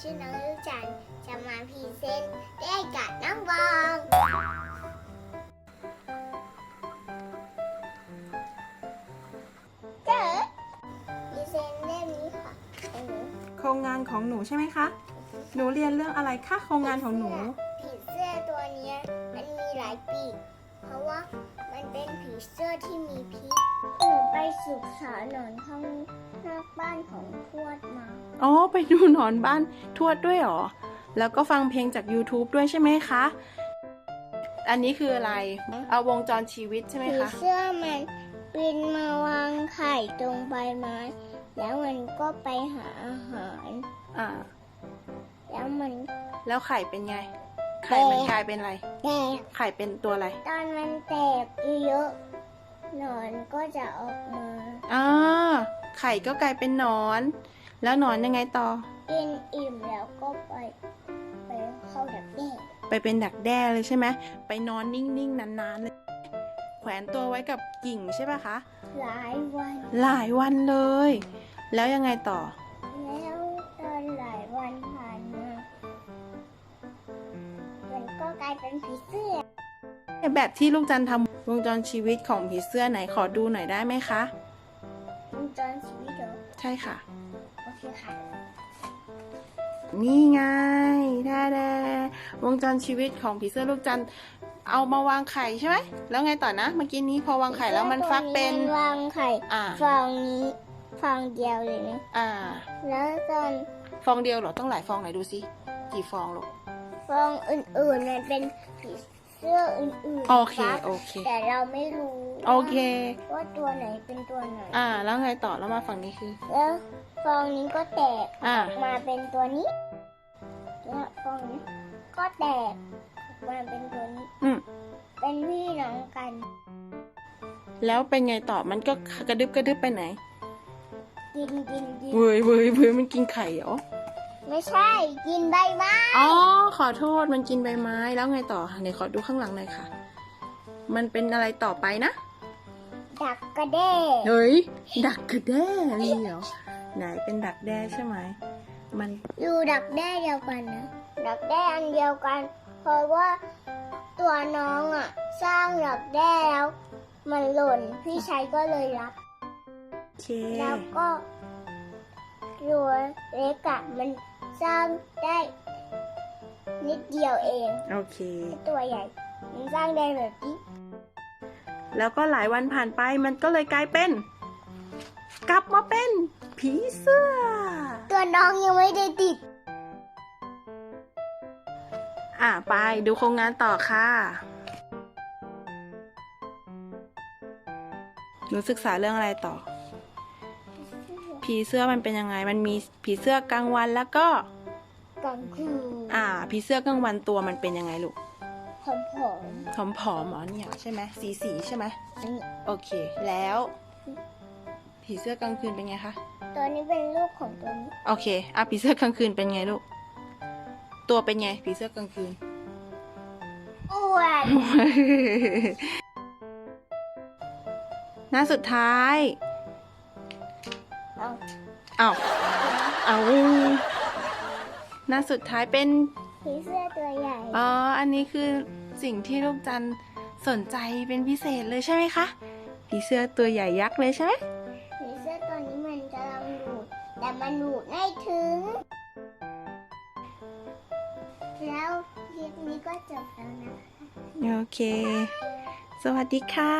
ชื่อน้องลูกจันทร์จะมาพรีเซนต์ได้กับน้องบองเจอพรีเซนต์เล่มนี้ค่ะอันนี้โครงงานของหนูใช่ไหมคะ หนูเรียนเรื่องอะไรคะโครงงานของหนู ผีเสื้อตัวเนี้ยมันมีหลายปีก เพราะว่ามันเป็นผีเสื้อที่มีพิษหนูไป ศึกษาหนอนข้างนอกบ้านของทวดมา อ๋อ ไปดูหนอนบ้านทวดด้วยเหรอ แล้วก็ฟังเพลงจาก YouTube ด้วยใช่ไหมคะ อันนี้คืออะไร เอาวงจรชีวิตใช่ไหมผีคะ เสื้อมันบินมาวางไข่ตรงใบไม้ แล้วมันก็ไปหาอาหาร อ่า แล้วมัน แล้วไข่เป็นไง ไข่มันกลายเป็นอะไร แตกไข่เป็นตัวอะไร ตอนมันแตกเยอะๆ หนอนก็จะออกมาอ่าไข่ก็กลายเป็นหนอน แล้วหนอนยังไงต่อ กินอิ่มแล้วก็ไปไปเข้าดักแด้ไปเป็นดักแด้เลยใช่ไหมไปนอนนิ่งๆนานๆเลยแขวนตัวไว้กับกิ่งใช่ปะคะ หลายวัน หลายวันเลย แล้วยังไงต่อ แล้วตอนหลายวันผ่านมามันก็กลายเป็นผีเสื้อ แบบที่ลูกจันทำวงจรชีวิตของผีเสื้อไหนขอดูหน่อยได้ไหมคะวงจรชีวิตเหรอใช่ค่ะโอเคค่ะนี่ไงแท้แดวงจรชีวิตของผีเสื้อลูกจันทร์เอามาวางไข่ใช่ไหมแล้วไงต่อนะเมื่อกี้นี้พอวางไข่แล้วมันฟักเป็นมันวางไข่อ่าฟองนี้ฟองเดียวเลยนะอ่า แล้วตอนฟองเดียวเหรอต้องหลายฟองไหนดูสิกี่ฟองลูกฟองอื่นๆมันเป็นผี เสื้ออื่นๆโอเครับโอเค แต่เราไม่รู้โอเค ว่าตัวไหนเป็นตัวไหน อ่า แล้วไงต่อแล้วมาฝั่งนี้คือ แล้วฟองนี้ก็แตกอ่าออกมาเป็นตัวนี้แล้วฟองนี้ก็แตกออกมาเป็นตัวนี้ อืมเป็นพี่น้องกัน แล้วเป็นไงต่อมันก็กระดึบกระดึบไปไหนกินกินกินเว้ยเว้ยเว้ยมันกินไข่เหรอ ไม่ใช่ กินใบไม้อ๋อ ขอโทษมันกินใบไม้แล้วไงต่อไหนขอดูข้างหลังหน่อยค่ะ มันเป็นอะไรต่อไปนะ ดักกระเด้เฮ้ย ดักกระแด้มีเหรอไหนเป็นดักแด้ใช่ไหม มันอยู่ดักแด้เดียวกันนะ ดักแด้อันเดียวกัน เพราะว่าตัวน้องอะ สร้างดักแด้แล้ว มันหล่นพี่ชายก็เลยรับ โอเค แล้วก็ ตัวเล็กอะมันสร้างได้นิดเดียวเองโอเค ตัวใหญ่ มันสร้างได้แบบนี้ แล้วก็หลายวันผ่านไปมันก็เลยกลายเป็น กลับมาเป็น ผีเสื้อ ตัวน้องยังไม่ได้ติด อะไปดูโครงงานต่อค่ะ หนูศึกษาเรื่องอะไรต่อ ผีเสื้อมันเป็นยังไง มันมีผีเสื้อกลางวันแล้วก็ กลางคืนอ่า ผีเสื้อกลางวันตัวมันเป็นยังไงลูกผอมผอมผอมๆเหรอเนี่ยใช่ไหมสีสีๆใช่ไหมๆอันนี้โอเค แล้ว ผีเสื้อกลางคืนเป็นไงคะ ตัวนี้เป็นลูกของตัวนี้โอเคอะผีเสื้อกลางคืนเป็นไงลูก ตัวเป็นไงผีเสื้อกลางคืน อ้วนหน้าสุดท้ายเอา เอาเอาหน้าสุดท้ายเป็นผีเสื้อตัวใหญ่ อ๋อ อันนี้คือสิ่งที่ลูกจันสนใจเป็นพิเศษเลยใช่ไหมคะผีเสื้อตัวใหญ่ยักษ์เลยใช่ไหมผีเสื้อตัวนี้มันกำลังดูดแต่มันดูดไม่ถึง แล้วคลิปนี้ก็จบแล้วนะคะ โอเค สวัสดีค่ะ